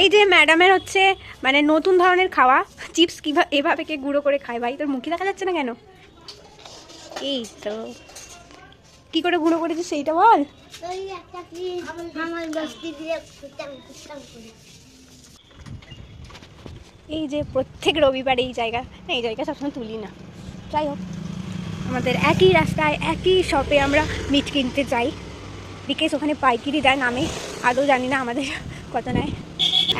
এই যে ম্যাডামের হচ্ছে মানে নতুন ধরনের খাওয়া, চিপস কীভাবে এভাবে কে গুঁড়ো করে খায় ভাই? তোর মুখে দেখা যাচ্ছে না কেন? এই তো। কি করে গুঁড়ো করেছিস সেইটা বল। এই যে প্রত্যেক রবিবার এই জায়গা, না এই জায়গা সবসময় তুলি না। যাই হোক, আমাদের একই রাস্তায়, একই শপে আমরা মিট কিনতে যাই। বিকেশ ওখানে পাইকিরি দেয় নামে, আদৌ জানি না আমাদের কত নেয়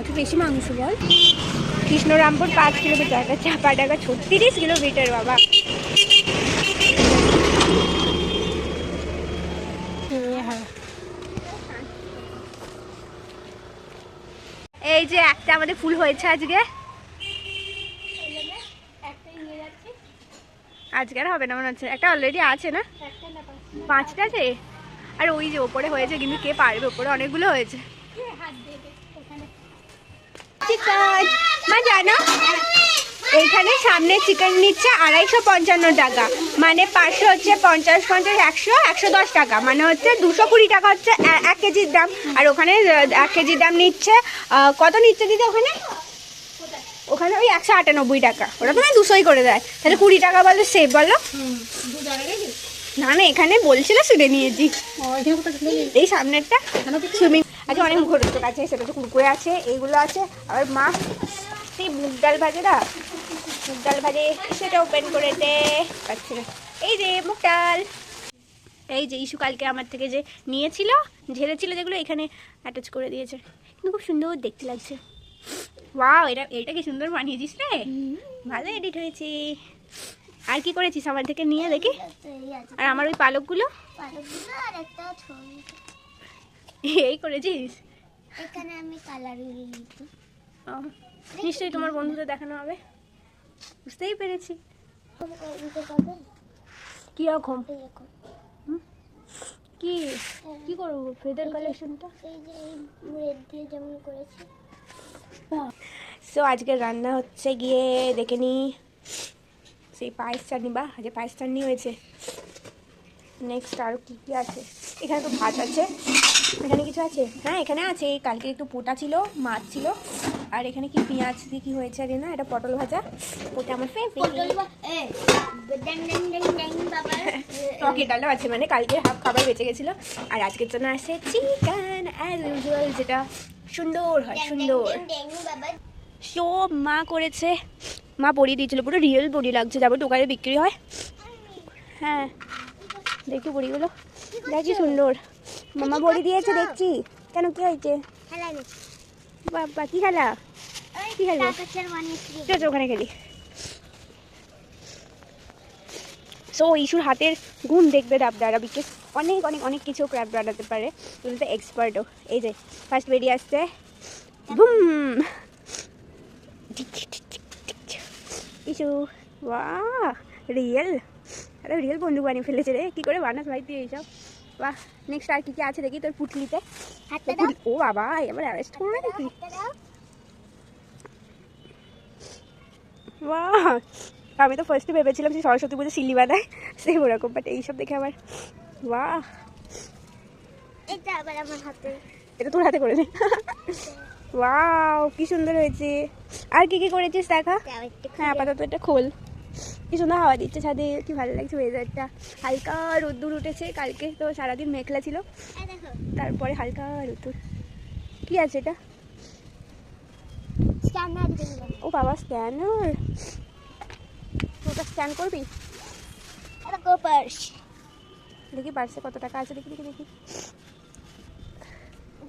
একটু বেশি মাংস বল। কৃষ্ণরামপুর পাঁচ কিলোমিটার চাপা টাকা ছত্রিশ কিলোমিটার, বাবা। এই যে একটা আমাদের ফুল হয়েছে আজকে। আজকে আর হবে না, মনে হচ্ছে। একটা অলরেডি আছে না? পাঁচটা আছে? আর ওই যে ওপরে হয়েছে কিন্তু কে পারবে? ওপরে অনেকগুলো হয়েছে। এইখানে সামনে চিকেন নিচ্ছে আড়াইশো পঞ্চান্ন টাকা। মানে পাঁচশো হচ্ছে পঞ্চাশ পঞ্চাশ, একশো একশো দশ টাকা। মানে হচ্ছে দুশো কুড়ি টাকা হচ্ছে এক কেজির দাম। আর ওখানে এক কেজির দাম নিচ্ছে কত নিচ্ছে দিদি ওখানে? ওখানে ওই একশো আটানব্বই টাকা। ওরা তো দুশোই করে দেয়। তাহলে কুড়ি টাকা বলো সেভ বলো? না না এখানে বলছিল শুনে নিয়েছি এই সামনেরটা সুইমিং আচ্ছা অনেক মুখরোচক আছে সেটা তো কুরকুরে আছে এইগুলো আছে। আবার মা সেই মুগ ডাল ভাজে না? মুগ ডাল ভাজে সেটা ওপেন করে দে। পাচ্ছি না। এই যে মুগ ডাল। এই যে ইস্যু কালকে আমার থেকে যে নিয়েছিল ঝেড়েছিল যেগুলো এখানে অ্যাটাচ করে দিয়েছে। কিন্তু খুব সুন্দর দেখতে লাগছে। ওয়াও এটা এটা কি সুন্দর বানিয়েছিস রে। ভালো এডিট হয়েছে। আর কি করেছিস? আমার থেকে নিয়ে দেখি। আর আমার ওই পালকগুলো? পালকগুলো একটা এই করেছিস? এখানে আমি কালার নিশ্চয়ই তোমার বন্ধুদের দেখানো হবে। বুঝতেই পেরেছি। কীরকম এরকম কি? কি করব? ফেদার কালেকশনটা এই যে রেড দিয়ে যেমন করেছি। সো আজকে রান্না হচ্ছে গিয়ে দেখে নি। সেই পায়েস চাটনি বা আজকে পায়েস চাটনি হয়েছে। নেক্সট আরও কী কী আছে? এখানে তো ভাত আছে। এখানে কিছু আছে? হ্যাঁ এখানে আছে। এই কালকে একটু পোটা ছিল মাছ ছিল। আর এখানে কি পেঁয়াজ দিয়ে কি হয়েছে আরে না এটা পটল ভাজা। ওটা আমার টকের ডালও আছে মানে কালকে হাফ খাবার বেঁচে গেছিল। আর আজকের জন্য আছে চিকেন অ্যাজ ইউজুয়াল যেটা সুন্দর হয় সুন্দর। ড্যাং বাবা। সো মা করেছে। মা পরিয়ে দিয়েছিল পুরো রিয়েল বড়ি লাগছে যাব দোকানে বিক্রি হয়। হ্যাঁ দেখি বড়িগুলো। দেখি সুন্দর। মামা বড়ি দিয়েছে দেখছি। কেন কি হয়েছে? খেলা বাবা কি খেলা? কি ঠিক আছে ওখানে খেলি। সো ইস্যুর হাতের গুণ দেখবে ডাবদারা বিকজ অনেক অনেক অনেক কিছু ক্র্যাফট বানাতে পারে। তুমি তো এক্সপার্টও এই যে ফার্স্ট বেরিয়ে আসছে। বুম ওয়া রিয়েল আরে রিয়েল বন্ধু বানিয়ে ফেলেছে রে কী করে বানাস ভাই তুই এইসব? বাহ নেক্সট আর কী কী আছে দেখি তোর পুটলিতে। ও বাবা এবার অ্যারেস্ট করবে নাকি বাহ আমি তো ফার্স্টে ভেবেছিলাম যে সরস্বতী পুজো সিলি বানায় সেই ওরকম বাট এইসব দেখে আবার বাহ। এটা আবার আমার হাতে। এটা তোর হাতে করে নে ওয়াও কি সুন্দর হয়েছে। আর কি কি করেছিস দেখা? হ্যাঁ আপাতত এটা খোল। কি সুন্দর হাওয়া দিচ্ছে ছাদে কি ভালো লাগছে ওয়েদারটা হালকা রোদ্দুর উঠেছে কালকে তো সারাদিন মেঘলা ছিল। তারপরে হালকা রোদ্দুর। কি আছে এটা? ও বাবা স্ক্যানার ওটা স্ক্যান করবি? দেখি পার্সে কত টাকা আছে দেখি দেখি দেখি।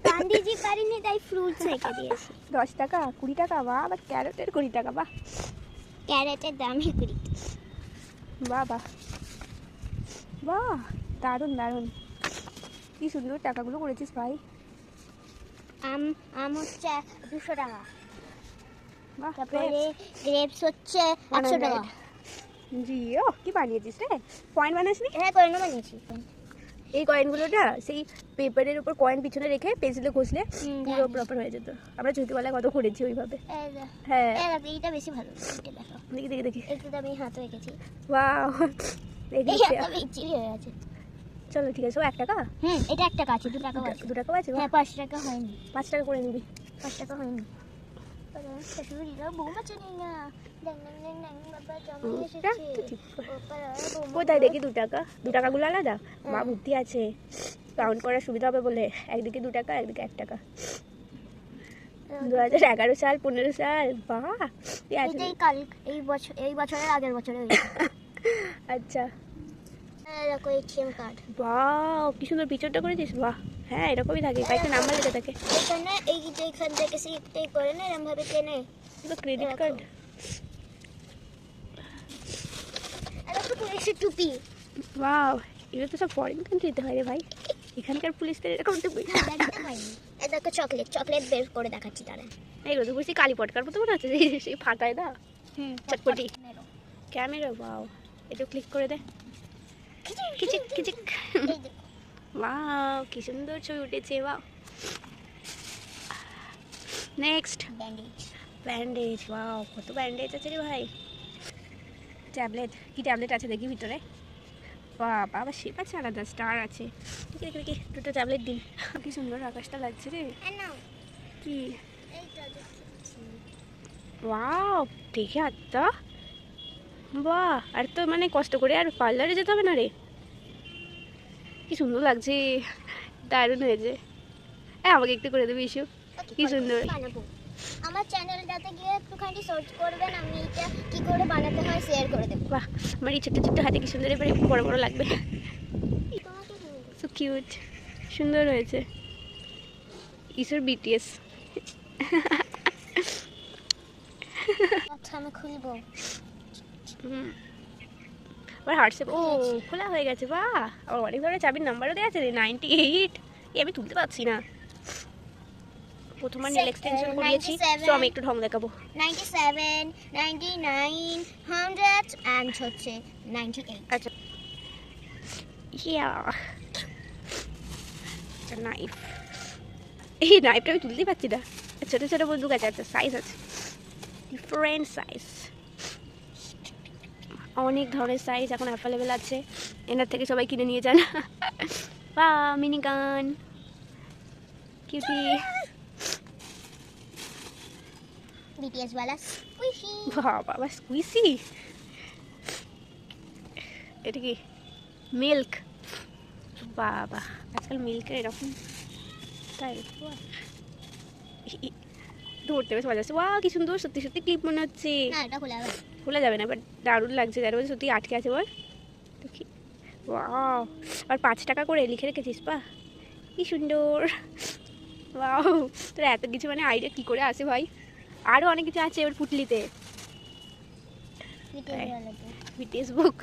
গান্ধীজি পারিনি তাই ফ্রুটস রেখে দিয়েছি। দশ টাকা কুড়ি টাকা বা আবার ক্যারেটের কুড়ি টাকা বাহ ক্যারেটের দামই কুড়ি। বাহ বাহ। বাহ দারুণ দারুণ। কি সুন্দর টাকাগুলো করেছিস ভাই। আম আম হচ্ছে দুশো টাকা। বাহ তারপরে গ্রেপস হচ্ছে একশো টাকা। জিও কি বানিয়েছিস রে? কয়েন বানাসনি? হ্যাঁ করে নেব নিয়েছি এই কয়েনগুলো না সেই পেপারের উপর কয়েন পিছনে রেখে পেন্সিলে ঘষলে পুরো প্রপার হয়ে যেত। আমরা ছোটবেলায় কত করেছি ওইভাবে। হ্যাঁ। এইটা বেশি ভালো দেখো। দেখি দেখি এইটা আমি হাতে রেখেছি। ওয়াও। একটা চলো ঠিক আছে। ও এক টাকা? হুম এটা এক টাকা আছে দু টাকা আছে। দু টাকা আছে হ্যাঁ পাঁচ টাকা হয়নি। পাঁচ টাকা করে নিবি। পাঁচ টাকা হয়নি। শাশুড়িরা বৌমা চেনে না। কোথায় দেখি দু টাকা। দু টাকাগুলো আলাদা। মা বুদ্ধি আছে। কাউন্ট করার সুবিধা হবে বলে। একদিকে দু টাকা একদিকে এক টাকা। দু হাজার এগারো সাল পনেরো সাল বাহ এই বছর এই বছরের আগের বছরে আচ্ছা। হ্যাঁ, দেখো এটিএম কার্ড বাহ কি সুন্দর পিকচারটা করেছিস? বাহ। হ্যাঁ এরকমই থাকে। কয়েকটা নাম্বার লেখা থাকে। এখানে এই থেকে করে না এরকম ভাবে কেনে তো ক্রেডিট। কার্ড আর একটু পুলিশের টুপি। বাহ এগুলো তো সব ফরেন কান্ট্রিতে হয় রে ভাই। এখানকার পুলিশদের এরকম পাইনি এই দেখো চকলেট চকলেট বের করে দেখাচ্ছি তারা। এই রোদ বুঝছি কালী পটকার মতো মনে হচ্ছে সেই- ফাটায় না? চটপটি। ক্যামেরা বাও একটু ক্লিক করে দে। কিচিক কিচিক ওয়াও কি সুন্দর ছবি উঠেছে বাও নেক্সট ব্যান্ডেজ ব্যান্ডেজ ওয়াও কত ব্যান্ডেজ আছে রে ভাই। ট্যাবলেট কি ট্যাবলেট আছে দেখি ভিতরে। বাবা আবার শেপ আছে আলাদা স্টার আছে। দুটো ট্যাবলেট দিন। কি সুন্দর আকাশটা লাগছে রে। কি? ওয়াও দেখে আত্মা। বাহ আর তো মানে কষ্ট করে আর পার্লারে যেতে হবে না রে? কি সুন্দর লাগছে দারুণ হয়েছে। হ্যাঁ আমাকে একটু করে দেবে ইস্যু কি সুন্দর। আমার চ্যানেলটাতে গিয়ে একটুখানি সার্চ করবেন আমি এটা কি করে বানাতে হয় শেয়ার করে দেবো। বাহ আমার এই ছোট্ট ছোট্ট হাতে কি সুন্দর এবারে বড় বড় লাগবে। সো কিউট সুন্দর হয়েছে। ইসোর বিটিএস আচ্ছা আমি খুলবো। আবার হোয়াটসঅ্যাপ ও খোলা হয়ে গেছে বাহ। আবার অনেক ধরনের চাবির নাম্বারও দেওয়া আছে নাইনটি এইট এ আমি তুলতে পারছি না। প্রথমবার নেল এক্সটেনশন করিয়েছি 97 তো আমি একটু ঢং দেখাবো। Ninety seven ninety nine hundred and হচ্ছে নাইনটি এইট আচ্ছা ইয়া নাইফ এই নাইফটা আমি তুলতেই পারছি না। ছোটো ছোটো বন্দুক আছে আচ্ছা সাইজ আছে। ডিফারেন্ট সাইজ অনেক ধরনের সাইজ এখন অ্যাভেলেবেল আছে। এনার থেকে সবাই কিনে নিয়ে যান। বা মিনি গান কিউটি বিটিএস वाला স্কুইশি বাবা বাবা স্কুইসি এটা কি? মিল্ক বাবা আজকাল মিল্কের এরকম তাই ধরতে বেশ মজা আসছে। ওয়া কি সুন্দর সত্যি সত্যি ক্লিপ মনে হচ্ছে। খোলা খোলা যাবে না বাট দারুণ লাগছে। যার সত্যি আটকে আছে বল। দেখি। ওয়াও আর পাঁচ টাকা করে লিখে রেখেছিস পা কি সুন্দর। ওয়াও তোর এত কিছু মানে আইডিয়া কী করে আসে ভাই? আরও অনেক কিছু আছে এবার পুটলিতে। বিটিএস বুক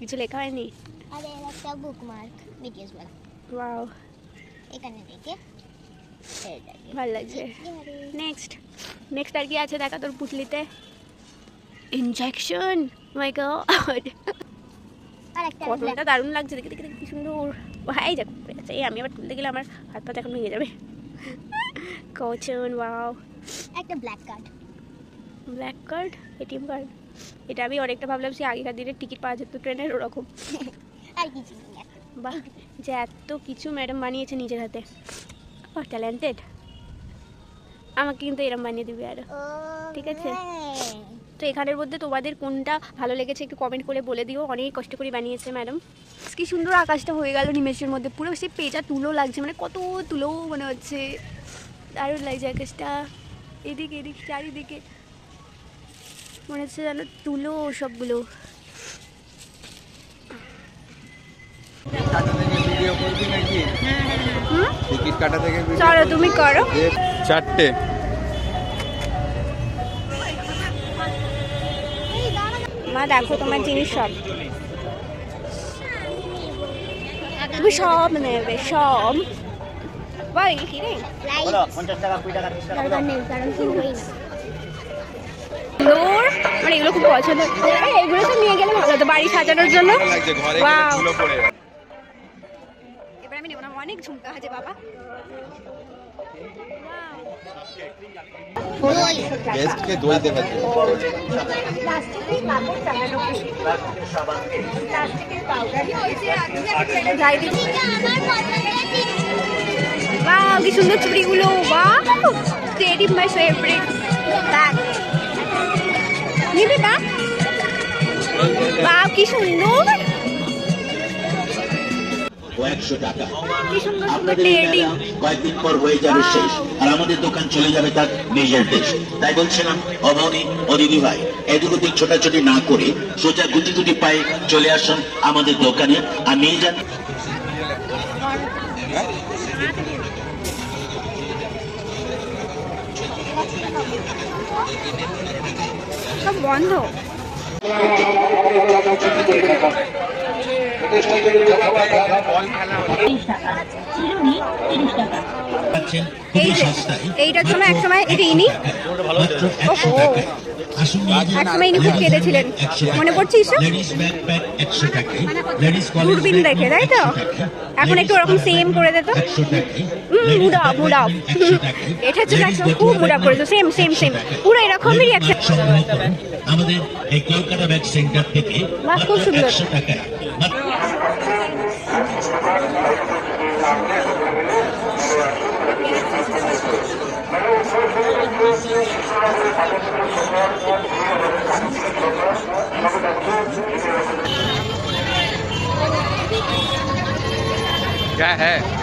কিছু লেখা হয়নি? আরে একটা বুক মার্ক বিটিএস বুক ওয়াও এখানে দেখে। ভালো লাগছে। নেক্সট নেক্সট আর কি আছে দেখা তোর পুটলিতে? ইনজেকশন মাই গড পটলটা দারুণ লাগছে দেখে দেখে কি সুন্দর। ভাই যাক আচ্ছা এই আমি আবার তুলতে গেলে আমার হাত পাতে এখন ভেঙে যাবে। কচন ওয়াও একটা black card black card ATM card এটা আমি অনেকটা ভাবলাম সে আগেকার দিনের টিকিট পাওয়া যেত ট্রেনের ওরকম। আর কিছু। বাহ যে এত কিছু ম্যাডাম বানিয়েছে নিজের হাতে। বাহ ট্যালেন্টেড আমাকে কিন্তু এরম বানিয়ে দিবি আরও। ঠিক আছে। হ্যাঁ। তো এখানের মধ্যে তোমাদের কোনটা ভালো লেগেছে একটু কমেন্ট করে বলে দিও। অনেক কষ্ট করে বানিয়েছে ম্যাডাম। কি সুন্দর আকাশটা হয়ে গেল নিমেষের মধ্যে। পুরো সেই পেজা তুলো লাগছে মানে কত তুলো মনে হচ্ছে। দারুণ লাগছে আকাশটা। এদিকে এদিক চারিদিকে। মনে হচ্ছে যেন তুলো সবগুলো। চলো তুমি করো। চারটে। মা দেখো তোমার জিনিস সব। তুমি সব নেবে সব। বল কি রে দরকার নেই কারণ কিনবই না দূর মানে এগুলো খুব পছন্দ। এগুলো তো নিয়ে গেলে ভালো হতো বাড়ি সাজানোর জন্য। এবার আমি নেব না অনেক ঝুমকা আছে বাবা। গেস্টকে দই দেবে তো। যাই দিচ্ছি আমার পছন্দের ওয়াও কি সুন্দর চুড়িগুলো wow teddy my favourite bag নিবি বা ওয়াও কি সুন্দর। কয়েকশো টাকা। কি সুন্দর সুন্দর আপনাদের এই টেডি মেলা কয়েকদিন পর হয়ে যাবে শেষ আর আমাদের দোকান চলে যাবে তার নিজের দেশ। তাই বলছিলাম অবনী ও দিদি ভাই এদিক ওদিক ছোটাছুটি না করে সোজা গুটি গুটি পায়ে চলে আসুন আমাদের দোকানে। আর নিয়ে যান সব বন্ধ। সস্তায়। এইটার জন্য এক সময় এটা ইনি? ওহো। এক সময় ইনি খুব কেঁদেছিলেন। মনে পড়ছে ইসব দূরবীন দেখে, তাই তো? এখন একটু ওরকম same করে দে তো। Mood up, mood. একদম খুব মুড আপ ব্যাগ করেছে, same, same, একশো পুরো এরকমই করুন। আমাদের এই কলকাতা ব্যাগ সেন্টার থেকে বাহ, খুব সুন্দর। একশো क्या है